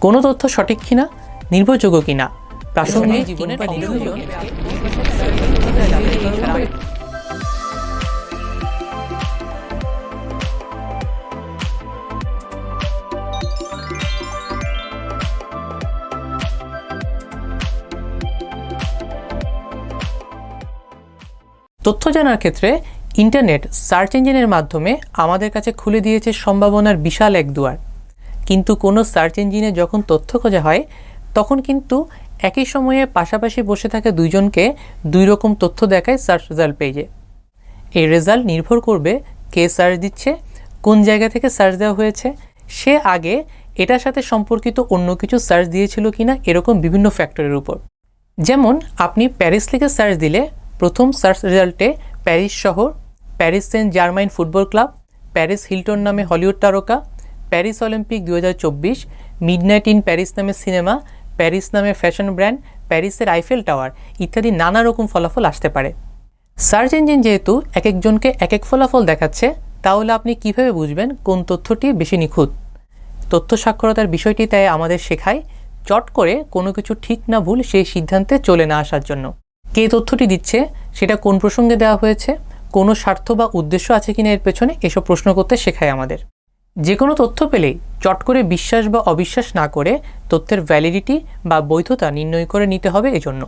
কোনো তথ্য সঠিক কিনা নির্ভরযোগ্য কিনা প্রাসঙ্গিক জীবনের তথ্য জানার ক্ষেত্রে ইন্টারনেট সার্চ ইঞ্জিনের মাধ্যমে আমাদের কাছে খুলে দিয়েছে সম্ভাবনার বিশাল এক দুয়ার। কিন্তু কোনো সার্চ ইঞ্জিনে যখন তথ্য খোঁজা হয়, তখন কিন্তু একই সময়ে পাশাপাশি বসে থাকা দুইজনকে দুই রকম তথ্য দেখায় সার্চ রেজাল্ট পেজে এই রেজাল্ট নির্ভর করবে কে সার্চ দিচ্ছে, কোন জায়গা থেকে সার্চ দেওয়া হয়েছে, সে আগে এটার সাথে সম্পর্কিত অন্য কিছু সার্চ দিয়েছিল কিনা এরকম বিভিন্ন ফ্যাক্টরের উপর। যেমন, আপনি প্যারিস লিখে সার্চ দিলে প্রথম সার্চ রেজাল্টে প্যারিস শহর, Paris Saint Germain football club, Paris Hilton নামে হলিউড তারকা প্যারিস অলিম্পিক দু হাজার ইন প্যারিস নামে সিনেমা প্যারিস নামে ফ্যাশন ব্র্যান্ড প্যারিসের আইফেল টাওয়ার ইত্যাদি নানা রকম ফলাফল আসতে পারে। সার্চ ইঞ্জিন যেহেতু এক একজনকে এক এক ফলাফল দেখাচ্ছে, তাহলে আপনি কীভাবে বুঝবেন কোন তথ্যটি বেশি নিখুঁত? তথ্য সাক্ষরতার বিষয়টি তাই আমাদের শেখায়, চট করে কোনো কিছু ঠিক না ভুল সেই সিদ্ধান্তে চলে না আসার জন্য। কে তথ্যটি দিচ্ছে, সেটা কোন প্রসঙ্গে দেওয়া হয়েছে, কোনো স্বার্থ বা উদ্দেশ্য আছে কিনা এর পেছনে এসব প্রশ্ন করতে শেখায় আমাদের। যে কোনো তথ্য পেলেই চট করে বিশ্বাস বা অবিশ্বাস না করে তথ্যের ভ্যালিডিটি বা বৈধতা নির্ণয় করে নিতে হবে এজন্য।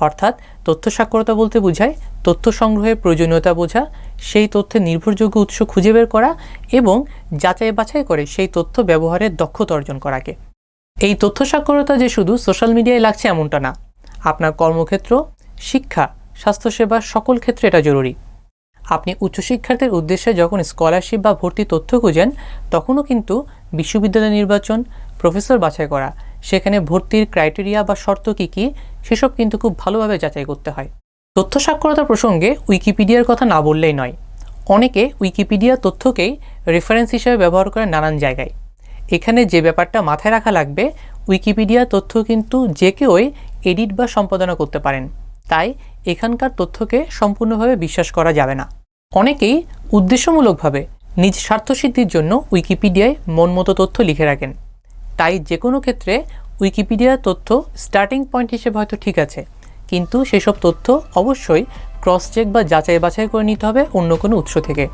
অর্থাৎ তথ্য সাক্ষরতা বলতে বোঝায় তথ্য সংগ্রহের প্রয়োজনীয়তা বোঝা, সেই তথ্যের নির্ভরযোগ্য উৎস খুঁজে বের করা এবং যাচাই বাছাই করে সেই তথ্য ব্যবহারের দক্ষতা অর্জন করাকে। এই তথ্য সাক্ষরতা যে শুধু সোশ্যাল মিডিয়ায় লাগছে এমনটা না। আপনার কর্মক্ষেত্র, শিক্ষা, স্বাস্থ্যসেবা সকল ক্ষেত্রে এটা জরুরি। আপনি উচ্চশিক্ষার্থীর উদ্দেশ্যে যখন স্কলারশিপ বা ভর্তি তথ্য খুঁজেন, তখনও কিন্তু বিশ্ববিদ্যালয় নির্বাচন প্রফেসর বাছাই করা, সেখানে ভর্তির ক্রাইটেরিয়া বা শর্ত কী কী, সেসব কিন্তু খুব ভালোভাবে যাচাই করতে হয়। তথ্য সাক্ষরতা প্রসঙ্গে উইকিপিডিয়ার কথা না বললেই নয়, অনেকে উইকিপিডিয়া তথ্যকেই রেফারেন্স হিসেবে ব্যবহার করে নানান জায়গায়। এখানে যে ব্যাপারটা মাথায় রাখা লাগবে উইকিপিডিয়া তথ্য কিন্তু যে কেউই এডিট বা সম্পাদনা করতে পারেন। তাই এখানকার তথ্যকে সম্পূর্ণভাবে বিশ্বাস করা যাবে না। অনেকেই উদ্দেশ্যমূলকভাবে নিজ স্বার্থসিদ্ধির জন্য উইকিপিডিয়ায় মন মতো তথ্য লিখে রাখেন। তাই যে কোনো ক্ষেত্রে উইকিপিডিয়ার তথ্য স্টার্টিং পয়েন্ট হিসেবে হয়তো ঠিক আছে, কিন্তু সেসব তথ্য অবশ্যই ক্রস চেক বা যাচাই বাছাই করে নিতে হবে অন্য কোনো উৎস থেকে।